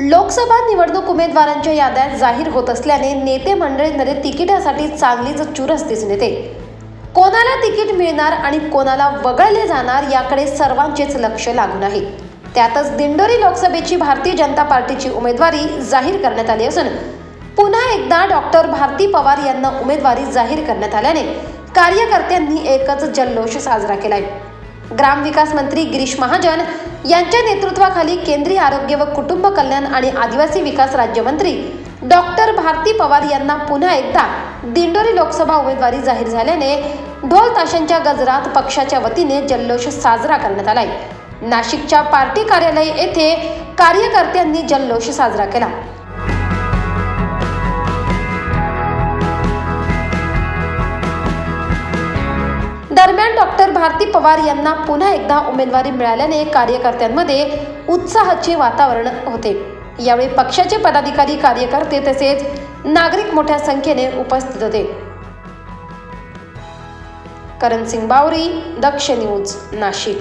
लोकसभा निवडणूक उमेदवारांच्या याद्या जाहीर होत असल्याने नेते मंडळींमध्ये तिकिटासाठी चांगलीच चुरस दिसून येते. कोणाला तिकीट मिळणार आणि कोणाला वगळले जाणार याकडे सर्वांचेच लक्ष लागून आहे. त्यातच दिंडोरी लोकसभेची भारतीय जनता पार्टीची उमेदवारी जाहीर करण्यात आली असून पुन्हा एकदा डॉक्टर भारती पवार यांना उमेदवारी जाहीर करण्यात आल्याने कार्यकर्त्यांनी एकच जल्लोष साजरा केलाय. ग्रामविकास मंत्री गिरीश महाजन यांच्या नेतृत्वाखाली केंद्रीय आरोग्य व कुटुंब कल्याण आणि आदिवासी विकास राज्यमंत्री डॉक्टर भारती पवार यांना पुन्हा एकदा दिंडोरी लोकसभा उमेदवारी जाहीर झाल्याने ढोल ताशांच्या गजरात पक्षाच्या वतीने जल्लोष साजरा करण्यात आलाय. नाशिकच्या पार्टी कार्यालय येथे कार्यकर्त्यांनी जल्लोष साजरा केला. दरम्यान डॉक्टर भारती पवार यांना पुन्हा एकदा उमेदवारी मिळाल्याने कार्यकर्त्यांमध्ये उत्साहाचे वातावरण होते. यावेळी पक्षाचे पदाधिकारी कार्यकर्ते तसेच नागरिक मोठ्या संख्येने उपस्थित होते. करण सिंग बावरी दक्ष न्यूज नाशिक.